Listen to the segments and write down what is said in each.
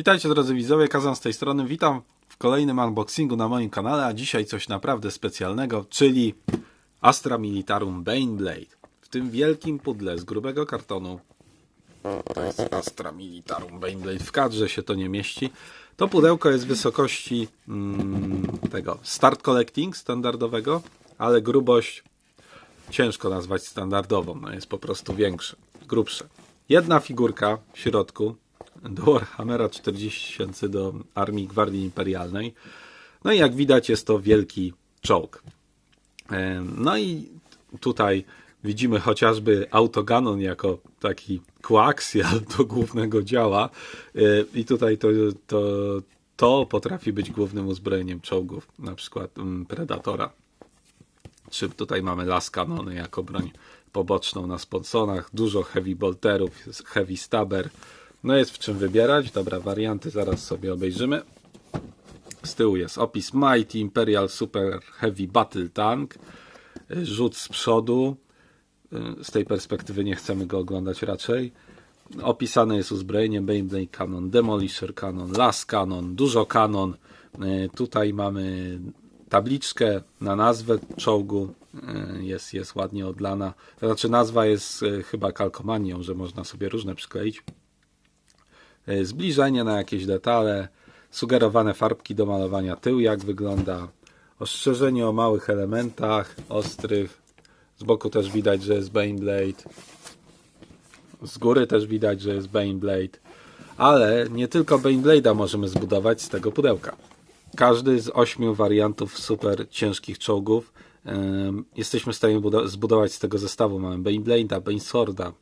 Witajcie drodzy widzowie, Kazan z tej strony. Witam w kolejnym unboxingu na moim kanale, a dzisiaj coś naprawdę specjalnego, czyli Astra Militarum Baneblade. W tym wielkim pudle z grubego kartonu, to jest Astra Militarum Baneblade, w kadrze się to nie mieści. To pudełko jest wysokości mm, tego Start Collecting standardowego, ale grubość ciężko nazwać standardową, no jest po prostu większe, grubsze. Jedna figurka w środku do Warhammera 40 tysięcy do Armii Gwardii Imperialnej. No i jak widać jest to wielki czołg. No i tutaj widzimy chociażby autoganon jako taki koaksjal do głównego działa E, i tutaj to, to, to potrafi być głównym uzbrojeniem czołgów, na przykład mm, Predatora. Czy tutaj mamy las kanony jako broń poboczną na sponsonach, dużo heavy bolterów, heavy stabber. No jest w czym wybierać. Dobra, warianty zaraz sobie obejrzymy. Z tyłu jest opis Mighty Imperial Super Heavy Battle Tank. Rzut z przodu. Y, Z tej perspektywy nie chcemy go oglądać raczej. Opisane jest uzbrojenie Beyblade Cannon, Demolisher Cannon, Las Cannon, dużo kanon. Y, Tutaj mamy tabliczkę na nazwę czołgu. Y, Jest, jest ładnie odlana. Znaczy nazwa jest chyba kalkomanią, że można sobie różne przykleić. Y, Zbliżenie na jakieś detale, sugerowane farbki do malowania tył, jak wygląda, ostrzeżenie o małych elementach ostrych. Z boku też widać, że jest Baneblade. Z góry też widać, że jest Baneblade. Ale nie tylko Baneblade'a możemy zbudować z tego pudełka. Każdy z ośmiu wariantów super ciężkich czołgów jesteśmy w stanie budo- zbudować z tego zestawu. Mamy Baneblade'a, Banesworda,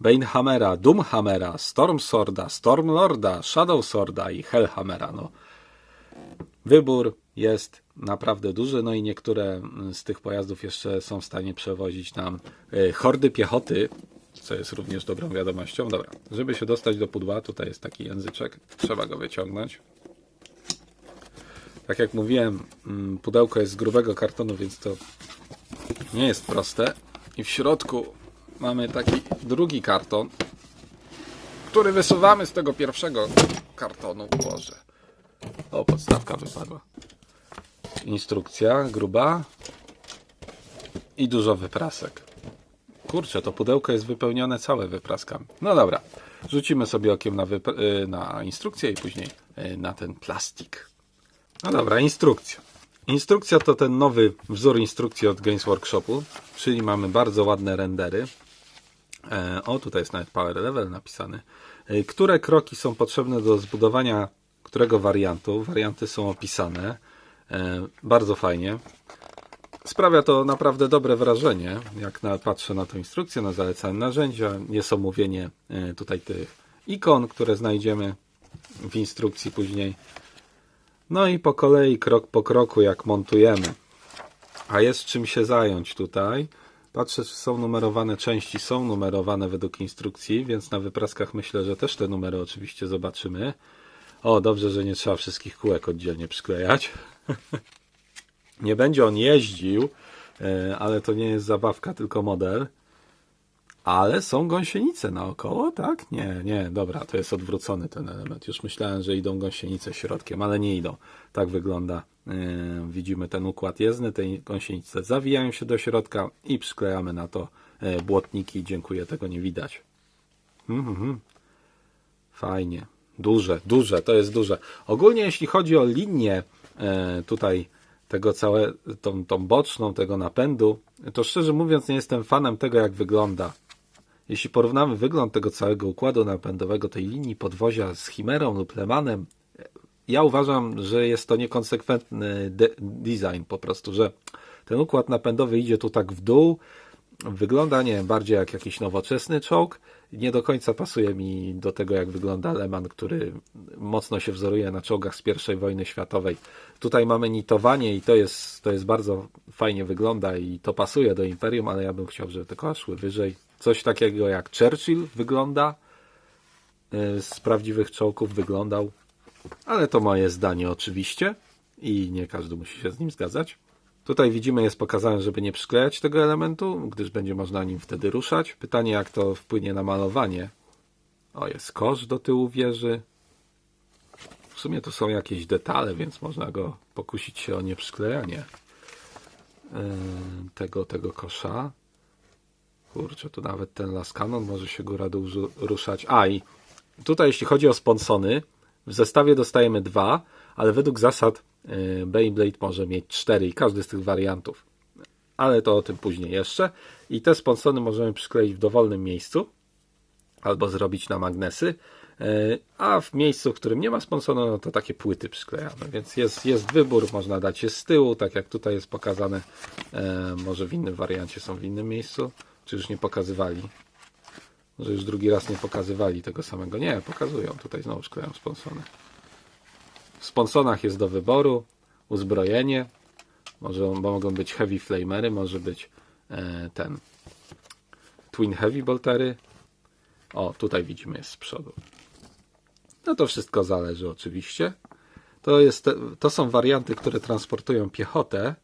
Banehammera, Doomhammera, Stormsworda, Stormlorda, Shadowsworda i Hellhammera. No, wybór jest naprawdę duży, no i niektóre z tych pojazdów jeszcze są w stanie przewozić nam y, hordy piechoty, co jest również dobrą wiadomością. Dobra, żeby się dostać do pudła, tutaj jest taki języczek, trzeba go wyciągnąć. Tak jak mówiłem, mm, pudełko jest z grubego kartonu, więc to nie jest proste. I w środku mamy taki drugi karton, który wysuwamy z tego pierwszego kartonu. Boże. O, podstawka wypadła. Instrukcja gruba i dużo wyprasek. Kurczę, to pudełko jest wypełnione całe wypraskami. No dobra, rzucimy sobie okiem na, y, na instrukcję i później y, na ten plastik. No dobra, instrukcja. Instrukcja to ten nowy wzór instrukcji od Games Workshopu, czyli mamy bardzo ładne rendery. E, O, tutaj jest nawet power level napisany. E, Które kroki są potrzebne do zbudowania którego wariantu? Warianty są opisane. E, Bardzo fajnie. Sprawia to naprawdę dobre wrażenie, jak na, patrzę na tę instrukcję, na zalecane narzędzia. Jest omówienie tutaj tych ikon, które znajdziemy w instrukcji później. No i po kolei, krok po kroku, jak montujemy. A jest czym się zająć tutaj. Patrzę, czy są numerowane części. Są numerowane według instrukcji, więc na wypraskach myślę, że też te numery oczywiście zobaczymy. O, dobrze, że nie trzeba wszystkich kółek oddzielnie przyklejać. nie będzie on jeździł, e, ale to nie jest zabawka, tylko model. Ale są gąsienice naokoło, tak? Nie, nie, dobra, to jest odwrócony ten element. Już myślałem, że idą gąsienice środkiem, ale nie idą. Tak wygląda. Yy, widzimy ten układ jezdny, te gąsienice zawijają się do środka i przyklejamy na to e, błotniki. Dziękuję, tego nie widać. Mhm. Fajnie. Duże, duże, to jest duże. Ogólnie jeśli chodzi o linię e, tutaj tego całe, tą, tą boczną, tego napędu, to szczerze mówiąc nie jestem fanem tego, jak wygląda. Jeśli porównamy wygląd tego całego układu napędowego, tej linii podwozia z Chimerą lub Lemanem, ja uważam, że jest to niekonsekwentny de- design po prostu, że ten układ napędowy idzie tu tak w dół, wygląda, nie wiem, bardziej jak jakiś nowoczesny czołg. Nie do końca pasuje mi do tego, jak wygląda Leman, który mocno się wzoruje na czołgach z I wojny światowej. Tutaj mamy nitowanie i to jest, to jest bardzo fajnie wygląda i to pasuje do Imperium, ale ja bym chciał, żeby te koła szły wyżej. Coś takiego jak Churchill wygląda, y, z prawdziwych czołgów wyglądał, ale to moje zdanie oczywiście i nie każdy musi się z nim zgadzać. Tutaj widzimy, jest pokazane, żeby nie przyklejać tego elementu, gdyż będzie można nim wtedy ruszać. Pytanie, jak to wpłynie na malowanie. O, jest kosz do tyłu wieży. W sumie to są jakieś detale, więc można go pokusić się o nieprzyklejanie yy, tego, tego kosza. Kurczę, tu nawet ten laskanon może się góra dół ruszać. A i tutaj jeśli chodzi o sponsony, w zestawie dostajemy dwa, ale według zasad yy, Beyblade może mieć cztery i każdy z tych wariantów. Ale to o tym później jeszcze. I te sponsony możemy przykleić w dowolnym miejscu albo zrobić na magnesy. Yy, A w miejscu, w którym nie ma sponsonu, no to takie płyty przyklejamy. Więc jest, jest wybór, można dać je z tyłu, tak jak tutaj jest pokazane. E, może w innym wariancie są w innym miejscu. Czy już nie pokazywali? Może już drugi raz nie pokazywali tego samego. Nie, pokazują. Tutaj znowu szkleją sponsony. W sponsonach jest do wyboru uzbrojenie. Może bo mogą być heavy flamery, może być e, ten twin heavy boltery. O, tutaj widzimy jest z przodu. No to wszystko zależy oczywiście. To, jest, to są warianty, które transportują piechotę.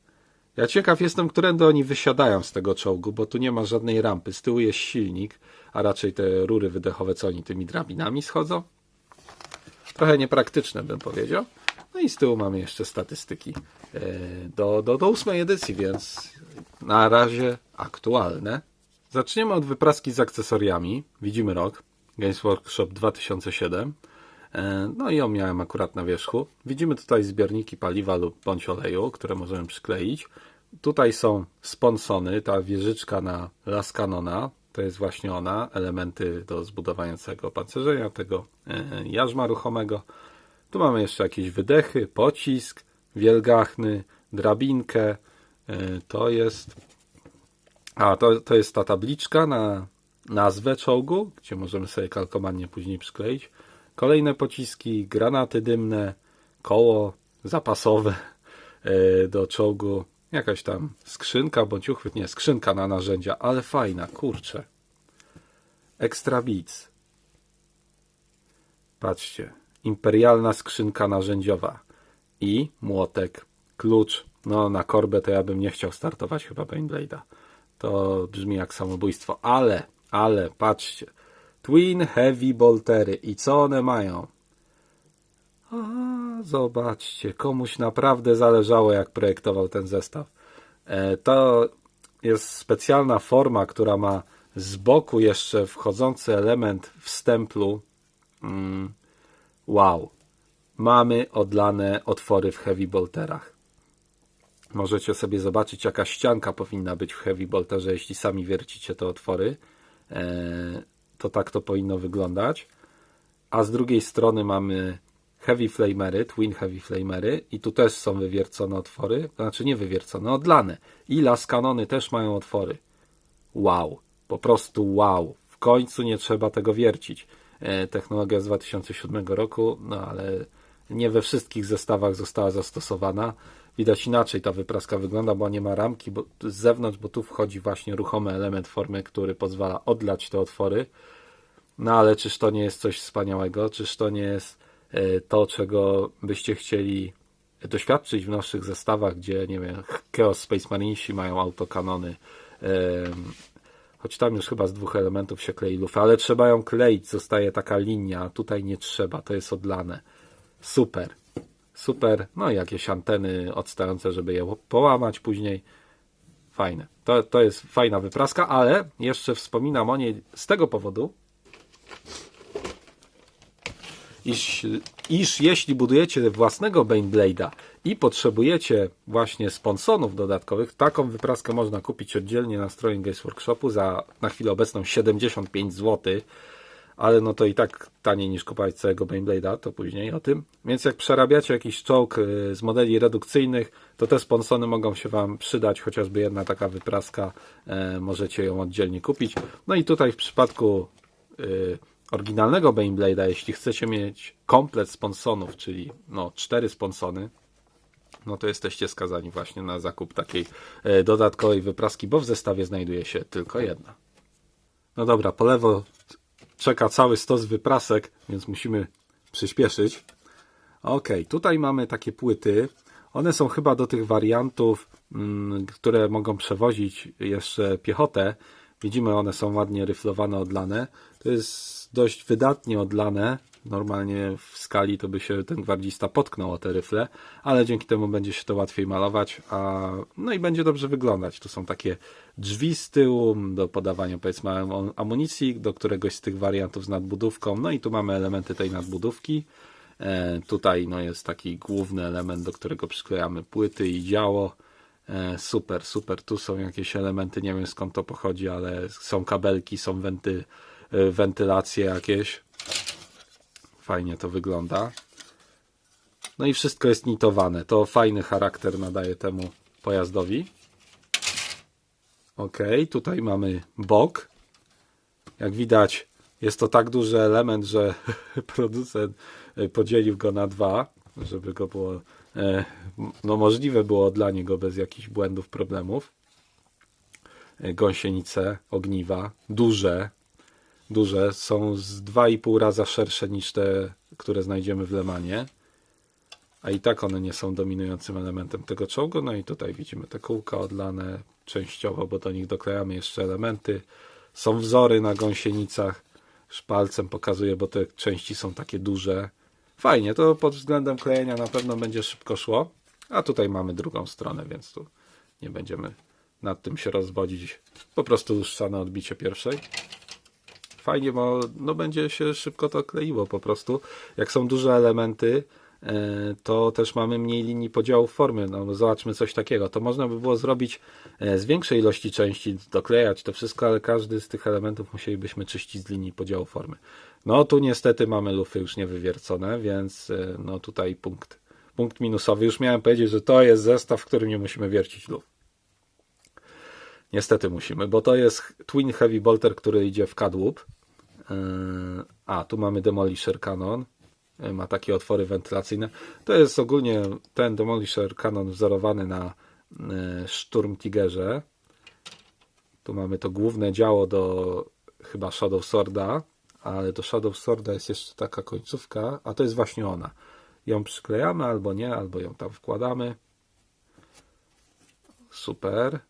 Ja ciekaw jestem, którędy oni wysiadają z tego czołgu, bo tu nie ma żadnej rampy. Z tyłu jest silnik, a raczej te rury wydechowe, co oni tymi drabinami schodzą. Trochę niepraktyczne, bym powiedział. No i z tyłu mamy jeszcze statystyki e, do, do, do ósmej edycji, więc na razie aktualne. Zaczniemy od wypraski z akcesoriami. Widzimy rok. Games Workshop 2007. E, No i ją miałem akurat na wierzchu. Widzimy tutaj zbiorniki paliwa lub bądź oleju, które możemy przykleić. Tutaj są sponsony, ta wieżyczka na Las Canona, to jest właśnie ona, elementy do zbudowania całego pancerzenia, tego e, jarzma ruchomego. Tu mamy jeszcze jakieś wydechy, pocisk, wielgachny, drabinkę. E, To jest a, to, to jest ta tabliczka na nazwę czołgu, gdzie możemy sobie kalkomannie później przykleić. Kolejne pociski, granaty dymne, koło zapasowe e, do czołgu, jakaś tam skrzynka bądź uchwyt, nie, skrzynka na narzędzia, ale fajna, kurczę. Extra Beats. Patrzcie, imperialna skrzynka narzędziowa i młotek, klucz. No, na korbę to ja bym nie chciał startować chyba Bainblade'a. To brzmi jak samobójstwo, ale, ale, patrzcie. Twin Heavy Boltery. I co one mają? A, zobaczcie, komuś naprawdę zależało, jak projektował ten zestaw. E, to jest specjalna forma, która ma z boku jeszcze wchodzący element w stemplu. Mm, wow. Mamy odlane otwory w heavy bolterach. Możecie sobie zobaczyć, jaka ścianka powinna być w heavy bolterze, jeśli sami wiercicie te otwory. To tak to powinno wyglądać. A z drugiej strony mamy heavy flamery, twin heavy flamery i tu też są wywiercone otwory, znaczy nie wywiercone, odlane. I las kanony też mają otwory. Wow, po prostu wow. W końcu nie trzeba tego wiercić. E, Technologia z 2007 roku, no ale nie we wszystkich zestawach została zastosowana. Widać inaczej ta wypraska wygląda, bo nie ma ramki bo, z zewnątrz, bo tu wchodzi właśnie ruchomy element formy, który pozwala odlać te otwory. No ale czyż to nie jest coś wspaniałego? Czyż to nie jest e, to, czego byście chcieli doświadczyć w naszych zestawach, gdzie, nie wiem, Chaos Space Marinesi mają autokanony, choć tam już chyba z dwóch elementów się klei lufę, ale trzeba ją kleić, zostaje taka linia, tutaj nie trzeba, to jest odlane. Super, super, no i jakieś anteny odstające, żeby je połamać później. Fajne. To, to jest fajna wypraska, ale jeszcze wspominam o niej z tego powodu, iż, iż jeśli budujecie własnego Bainblade'a i potrzebujecie właśnie sponsonów dodatkowych, taką wypraskę można kupić oddzielnie na stronie Games Workshopu za na chwilę obecną 75 zł, ale no to i tak taniej niż kupować całego Bainblade'a, to później o tym. Więc jak przerabiacie jakiś czołg y, z modeli redukcyjnych, to te sponsony mogą się Wam przydać, chociażby jedna taka wypraska, e, możecie ją oddzielnie kupić. No i tutaj w przypadku y, oryginalnego Bainblade'a, jeśli chcecie mieć komplet sponsonów, czyli no cztery sponsony, no to jesteście skazani właśnie na zakup takiej e, dodatkowej wypraski, bo w zestawie znajduje się tylko jedna. No dobra, po lewo czeka cały stos wyprasek, więc musimy przyspieszyć. Ok, tutaj mamy takie płyty. One są chyba do tych wariantów, mm, które mogą przewozić jeszcze piechotę, Widzimy, one są ładnie ryflowane, odlane. To jest dość wydatnie odlane. Normalnie w skali to by się ten gwardzista potknął o te ryfle, ale dzięki temu będzie się to łatwiej malować, a no i będzie dobrze wyglądać. Tu są takie drzwi z tyłu do podawania powiedzmy am- amunicji do któregoś z tych wariantów z nadbudówką. No i tu mamy elementy tej nadbudówki. E, tutaj no, jest taki główny element, do którego przyklejamy płyty i działo. E, super, super. Tu są jakieś elementy, nie wiem skąd to pochodzi, ale są kabelki, są wenty, e, wentylacje jakieś. Fajnie to wygląda. No i wszystko jest nitowane. To fajny charakter nadaje temu pojazdowi. Ok, tutaj mamy bok. Jak widać, jest to tak duży element, że producent e, podzielił go na dwa, żeby go było no możliwe było dla niego bez jakichś błędów, problemów. E, Gąsienice, ogniwa, duże, duże, są z 2,5 raza szersze niż te, które znajdziemy w Lemanie. A i tak one nie są dominującym elementem tego czołgu. No i tutaj widzimy te kółka odlane częściowo, bo do nich doklejamy jeszcze elementy. Są wzory na gąsienicach. Szpalcem pokazuję, bo te części są takie duże. Fajnie, to pod względem klejenia na pewno będzie szybko szło. A tutaj mamy drugą stronę, więc tu nie będziemy nad tym się rozwodzić. Po prostu lustrzane odbicie pierwszej fajnie, bo no będzie się szybko to kleiło po prostu. Jak są duże elementy, to też mamy mniej linii podziału formy. No, zobaczmy coś takiego. To można by było zrobić e, z większej ilości części, doklejać to wszystko, ale każdy z tych elementów musielibyśmy czyścić z linii podziału formy. No tu niestety mamy lufy już niewywiercone, więc e, no tutaj punkt, punkt minusowy. Już miałem powiedzieć, że to jest zestaw, w którym nie musimy wiercić luf. Niestety musimy, bo to jest Twin Heavy Bolter, który idzie w kadłub. A, tu mamy Demolisher Cannon. Yy, Ma takie otwory wentylacyjne. To jest ogólnie ten Demolisher Cannon wzorowany na yy, Sturm Tigerze. Tu mamy to główne działo do chyba Shadow Sworda, ale do Shadow Sworda jest jeszcze taka końcówka, a to jest właśnie ona. Ją przyklejamy albo nie, albo ją tam wkładamy. Super.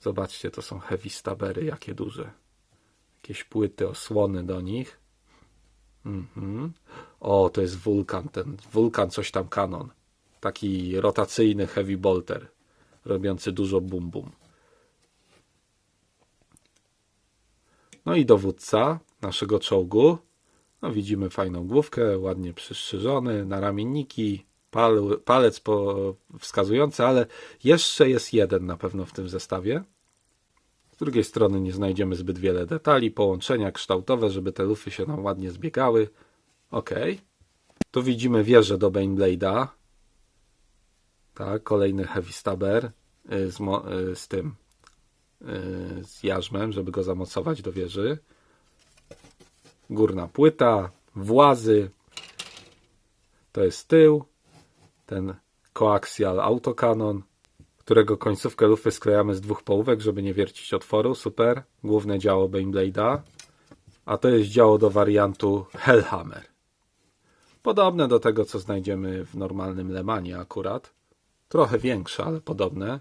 Zobaczcie, to są heavy stabery, jakie duże. Jakieś płyty, osłony do nich. Mhm. O, to jest wulkan, ten wulkan coś tam kanon. Taki rotacyjny heavy bolter, robiący dużo bum bum. No i dowódca naszego czołgu. No widzimy fajną główkę, ładnie przystrzyżony, na ramienniki, pal, palec po, wskazujący, ale jeszcze jest jeden na pewno w tym zestawie. Z drugiej strony nie znajdziemy zbyt wiele detali, połączenia kształtowe, żeby te lufy się nam ładnie zbiegały. Ok. Tu widzimy wieżę do Bainblade'a. Tak, kolejny heavy stabber y, z, y, z tym y, z jarzmem, żeby go zamocować do wieży. Górna płyta, włazy. To jest tył. Ten coaxial autokanon, którego końcówkę lufy sklejamy z dwóch połówek, żeby nie wiercić otworu. Super. Główne działo Bainblade'a. A to jest działo do wariantu Hellhammer. Podobne do tego, co znajdziemy w normalnym Lemanie akurat. Trochę większe, ale podobne.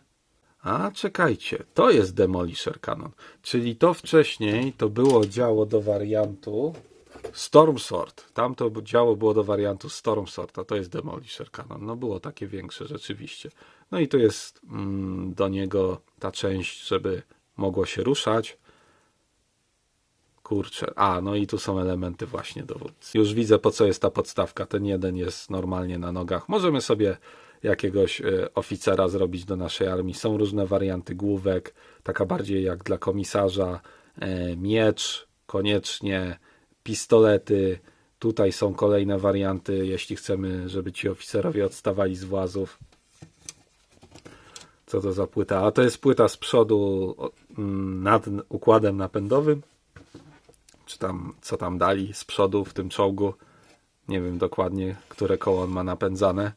A czekajcie, to jest Demolisher Cannon. Czyli to wcześniej to było działo do wariantu Storm Sword. Tamto działo było do wariantu Storm Sword, a to jest Demolisher Cannon. No było takie większe rzeczywiście. No i tu jest mm, do niego ta część, żeby mogło się ruszać. Kurczę. A, no i tu są elementy właśnie dowódcy. Już widzę po co jest ta podstawka. Ten jeden jest normalnie na nogach. Możemy sobie jakiegoś e, oficera zrobić do naszej armii. Są różne warianty główek, taka bardziej jak dla komisarza. E, miecz, koniecznie, pistolety. Tutaj są kolejne warianty, jeśli chcemy, żeby ci oficerowie odstawali z włazów. Co to za płyta? A to jest płyta z przodu mm, nad układem napędowym. Czy tam, co tam dali z przodu w tym czołgu. Nie wiem dokładnie, które koło on ma napędzane.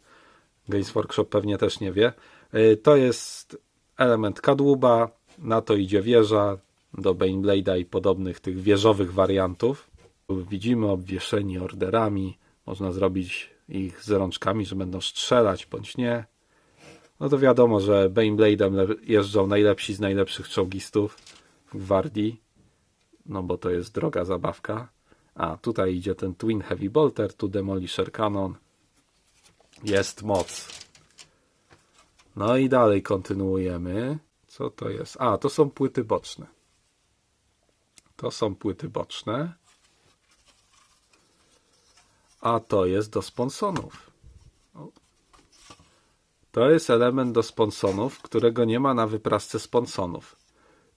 Games Workshop pewnie też nie wie. Y, To jest element kadłuba, na to idzie wieża, do Bainblade'a i podobnych tych wieżowych wariantów. Widzimy obwieszeni orderami, można zrobić ich z rączkami, że będą strzelać bądź nie. No to wiadomo, że Bainblade'em le- jeżdżą najlepsi z najlepszych czołgistów. Gwardii, no bo to jest droga zabawka. A tutaj idzie ten Twin Heavy Bolter, tu Demolisher Cannon. Jest moc. No i dalej kontynuujemy. Co to jest? A, to są płyty boczne. To są płyty boczne. A to jest do sponsonów. To jest element do sponsonów, którego nie ma na wyprasce sponsonów.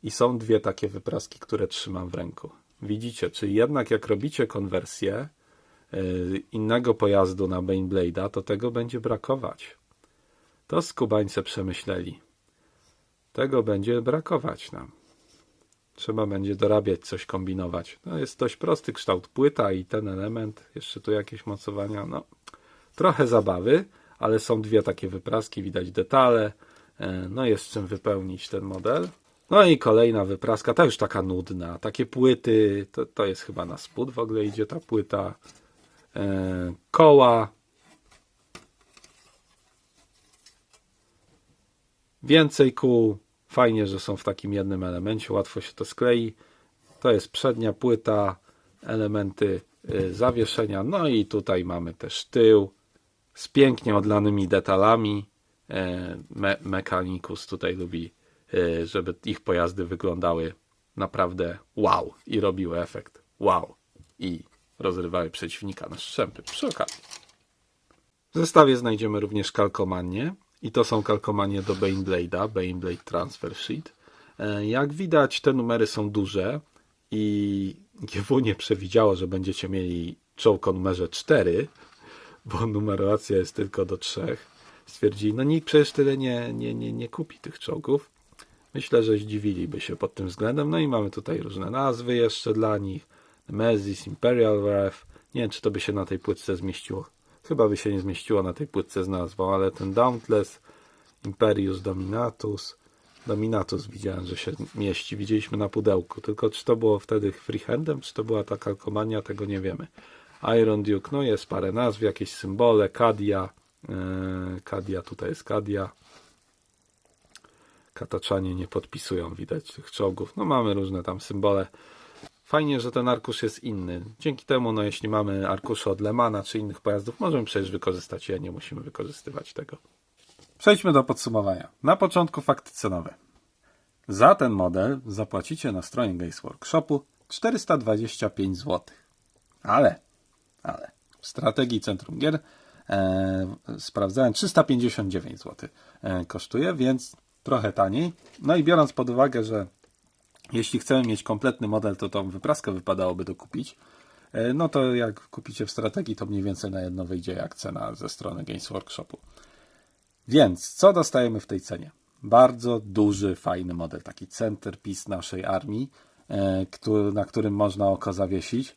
I są dwie takie wypraski, które trzymam w ręku. Widzicie, czyli jednak jak robicie konwersję yy, innego pojazdu na Bainblade'a, to tego będzie brakować. To skubańce przemyśleli. Tego będzie brakować nam. Trzeba będzie dorabiać, coś kombinować. No jest dość prosty kształt płyta i ten element, jeszcze tu jakieś mocowania, no trochę zabawy, ale są dwie takie wypraski, widać detale, e, no jest czym wypełnić ten model. No i kolejna wypraska, ta już taka nudna, takie płyty, to, to jest chyba na spód w ogóle idzie ta płyta, e, koła, Więcej kół. Fajnie, że są w takim jednym elemencie, łatwo się to sklei. To jest przednia płyta, elementy y, zawieszenia. No i tutaj mamy też tył z pięknie odlanymi detalami. E, Me Mechanikus tutaj lubi, y, żeby ich pojazdy wyglądały naprawdę wow i robiły efekt wow i rozrywały przeciwnika na strzępy przy okazji. W zestawie znajdziemy również kalkomanię. I to są kalkomanie do Bainblade'a, Bainblade Transfer Sheet. E, Jak widać, te numery są duże i GW nie przewidziało, że będziecie mieli czołg o numerze 4, bo numeracja jest tylko do 3. Stwierdzili, no nikt przecież tyle nie, nie, nie, nie kupi tych czołgów. Myślę, że zdziwiliby się pod tym względem. No i mamy tutaj różne nazwy jeszcze dla nich. Nemesis, Imperial Wrath. Nie wiem, czy to by się na tej płytce zmieściło. Chyba by się nie zmieściło na tej płytce z nazwą, ale ten Dauntless, Imperius Dominatus, Dominatus widziałem, że się mieści. Widzieliśmy na pudełku. Tylko czy to było wtedy freehandem, czy to była ta kalkomania, tego nie wiemy. Iron Duke, no jest parę nazw, jakieś symbole, Kadia, yy, Kadia, tutaj jest Kadia. Kataczanie nie podpisują, widać, tych czołgów. No mamy różne tam symbole. Fajnie, że ten arkusz jest inny. Dzięki temu, no jeśli mamy arkusze od Lemana czy innych pojazdów, możemy przecież wykorzystać je, nie musimy wykorzystywać tego. Przejdźmy do podsumowania. Na początku fakty cenowe. Za ten model zapłacicie na stronie Games Workshopu 425 zł. Ale, ale w strategii Centrum Gier e, sprawdzałem 359 zł e, kosztuje, więc trochę taniej. No i biorąc pod uwagę, że jeśli chcemy mieć kompletny model, to tą wypraskę wypadałoby dokupić. E, No to jak kupicie w strategii, to mniej więcej na jedno wyjdzie jak cena ze strony Games Workshopu. Więc co dostajemy w tej cenie? Bardzo duży, fajny model, taki centerpiece naszej armii, e, na którym można oko zawiesić.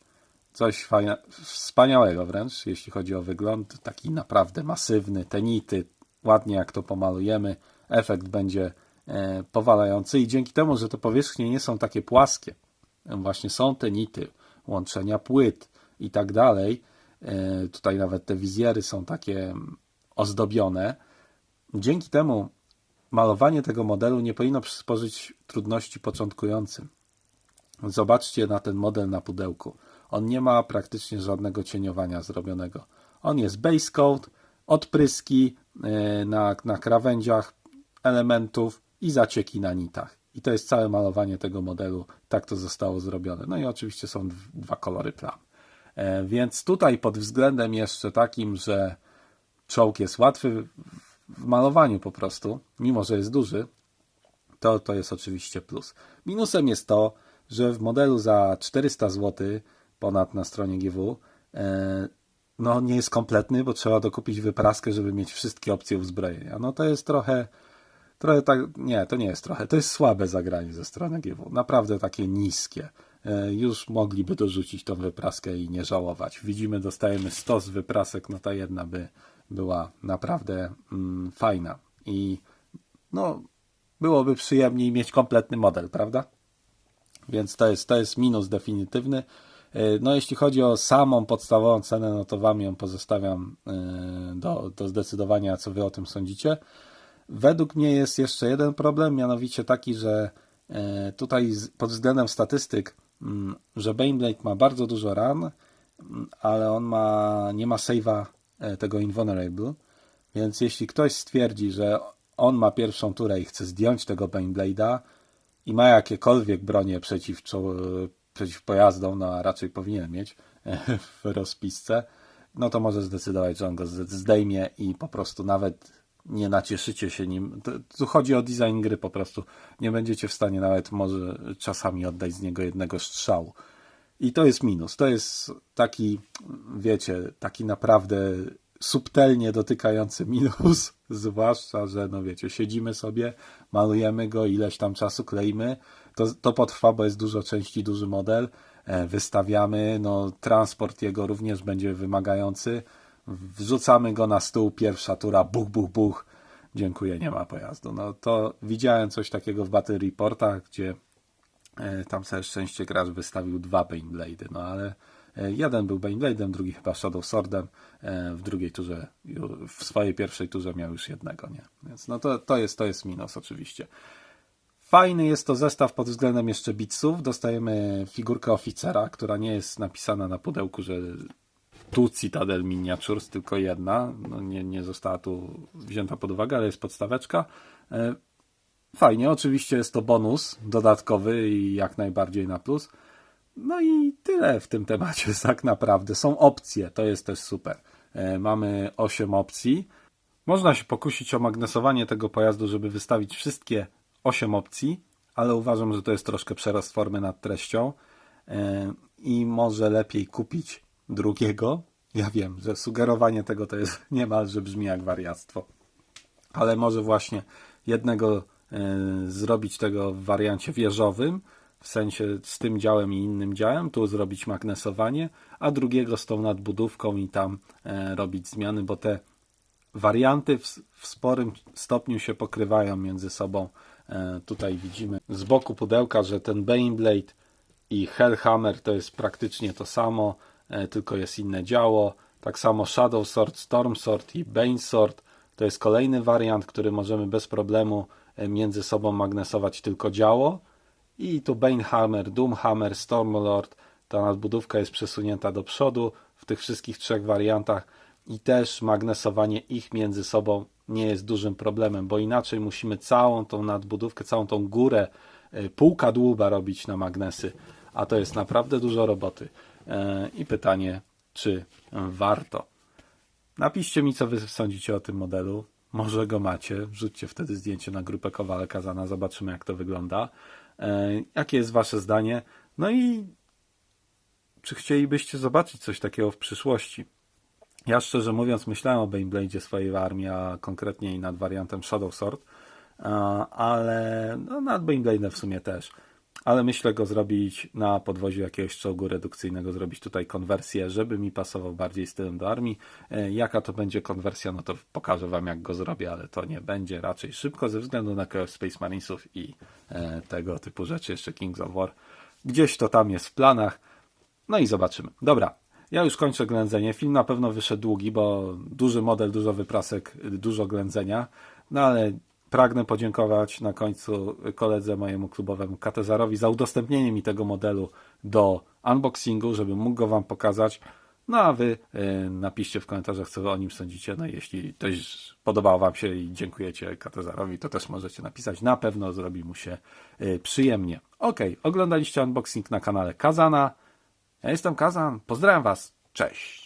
Coś fajne, wspaniałego wręcz, jeśli chodzi o wygląd. Taki naprawdę masywny, tenity, ładnie jak to pomalujemy. Efekt będzie powalający i dzięki temu, że te powierzchnie nie są takie płaskie, właśnie są te nity, łączenia płyt i tak dalej. e, Tutaj nawet te wizjery są takie ozdobione. Dzięki temu malowanie tego modelu nie powinno przysporzyć trudności początkującym. Zobaczcie na ten model na pudełku. On nie ma praktycznie żadnego cieniowania zrobionego. On jest base coat, odpryski e, na, na krawędziach elementów i zacieki na nitach. I to jest całe malowanie tego modelu. Tak to zostało zrobione. No i oczywiście są dw- dwa kolory plam. E, Więc tutaj pod względem jeszcze takim, że czołg jest łatwy w malowaniu po prostu, mimo że jest duży, to, to jest oczywiście plus. Minusem jest to, że w modelu za 400 zł ponad na stronie GW e, no nie jest kompletny, bo trzeba dokupić wypraskę, żeby mieć wszystkie opcje uzbrojenia. No to jest trochę trochę tak, nie, to nie jest trochę, to jest słabe zagranie ze strony GW. Naprawdę takie niskie. E, Już mogliby dorzucić tą wypraskę i nie żałować. Widzimy, dostajemy 100 z wyprasek, no ta jedna by była naprawdę mm, fajna. I no, byłoby przyjemniej mieć kompletny model, prawda? Więc to jest, to jest minus definitywny. E, No, jeśli chodzi o samą podstawową cenę, no to Wam ją pozostawiam e, do, do zdecydowania, co Wy o tym sądzicie. Według mnie jest jeszcze jeden problem, mianowicie taki, że E, Tutaj pod względem statystyk, mm, że Baneblade ma bardzo dużo ran, mm, ale on ma, nie ma save'a e, tego Invulnerable, więc jeśli ktoś stwierdzi, że on ma pierwszą turę i chce zdjąć tego Baneblade'a i ma jakiekolwiek bronie przeciw, przeciw pojazdom, no a raczej powinien mieć e, w rozpisce, no to może zdecydować, że on go zdejmie i po prostu nawet nie nacieszycie się nim. Tu chodzi o design gry po prostu. Nie będziecie w stanie nawet może czasami oddać z niego jednego strzału. I to jest minus. To jest taki, wiecie, taki naprawdę subtelnie dotykający minus, zwłaszcza, że no wiecie, siedzimy sobie, malujemy go, ileś tam czasu kleimy, to, to potrwa, bo jest dużo części, duży model, e, wystawiamy, no transport jego również będzie wymagający, wrzucamy go na stół, pierwsza tura, buch, buch, buch, dziękuję, nie ma pojazdu. No to widziałem coś takiego w Battle Reportach, gdzie E, Tam sobie szczęście gracz wystawił dwa Baneblade'y, no ale e, jeden był Baneblade'em, drugi chyba Shadow Swordem, e, w drugiej turze, w swojej pierwszej turze miał już jednego, nie? Więc no to, to, jest, to jest minus oczywiście. Fajny jest to zestaw pod względem jeszcze bitsów. Dostajemy figurkę oficera, która nie jest napisana na pudełku, że tu Citadel Miniatures, tylko jedna. No nie, nie została tu wzięta pod uwagę, ale jest podstaweczka. E, Fajnie, oczywiście jest to bonus dodatkowy i jak najbardziej na plus. No i tyle w tym temacie tak naprawdę. Są opcje, to jest też super. E, Mamy 8 opcji. Można się pokusić o magnesowanie tego pojazdu, żeby wystawić wszystkie 8 opcji, ale uważam, że to jest troszkę przerost formy nad treścią E, i może lepiej kupić drugiego. Ja wiem, że sugerowanie tego to jest niemalże brzmi jak wariactwo ale może właśnie jednego e, zrobić tego w wariancie wieżowym, w sensie z tym działem i innym działem, tu zrobić magnesowanie, a drugiego z tą nadbudówką i tam e, robić zmiany, bo te warianty w, sporym stopniu się pokrywają między sobą. E, tutaj widzimy z boku pudełka, że ten Baneblade i Hellhammer to jest praktycznie to samo, tylko jest inne działo. Tak samo Shadow Sword, Storm Sword i Bane Sword to jest kolejny wariant, który możemy bez problemu e, między sobą magnesować tylko działo. I tu Banehammer, Doomhammer, Stormlord, ta nadbudówka jest przesunięta do przodu w tych wszystkich trzech wariantach i też magnesowanie ich między sobą nie jest dużym problemem, bo inaczej musimy całą tą nadbudówkę, całą tą górę, e, pół kadłuba robić na magnesy, a to jest naprawdę dużo roboty. E, I pytanie, czy warto? Napiszcie mi, co wy sądzicie o tym modelu. Może go macie. Wrzućcie wtedy zdjęcie na grupę Kowale Kazana. Zobaczymy, jak to wygląda. E, jakie jest wasze zdanie? No i czy chcielibyście zobaczyć coś takiego w przyszłości? Ja szczerze mówiąc myślałem o Baneblade swojej armii, a konkretnie i nad wariantem Shadow Sword, e, ale no, nad Baneblade'em w sumie też. Ale myślę go zrobić na podwoziu jakiegoś czołgu redukcyjnego, zrobić tutaj konwersję, żeby mi pasował bardziej stylem do armii. E, Jaka to będzie konwersja, no to pokażę wam jak go zrobię, ale to nie będzie raczej szybko ze względu na KF Space Marinesów i e, tego typu rzeczy, jeszcze Kings of War. Gdzieś to tam jest w planach. No i zobaczymy. Dobra, ja już kończę ględzenie. Film na pewno wyszedł długi, bo duży model, dużo wyprasek, dużo ględzenia. No ale pragnę podziękować na końcu koledze mojemu klubowemu Katezarowi za udostępnienie mi tego modelu do unboxingu, żebym mógł go wam pokazać. No a wy y, napiszcie w komentarzach, co wy o nim sądzicie. No jeśli też podobało wam się i dziękujecie Katezarowi, to też możecie napisać. Na pewno zrobi mu się y, przyjemnie. Ok, oglądaliście unboxing na kanale Kazana. Ja jestem Kazan. Pozdrawiam Was. Cześć.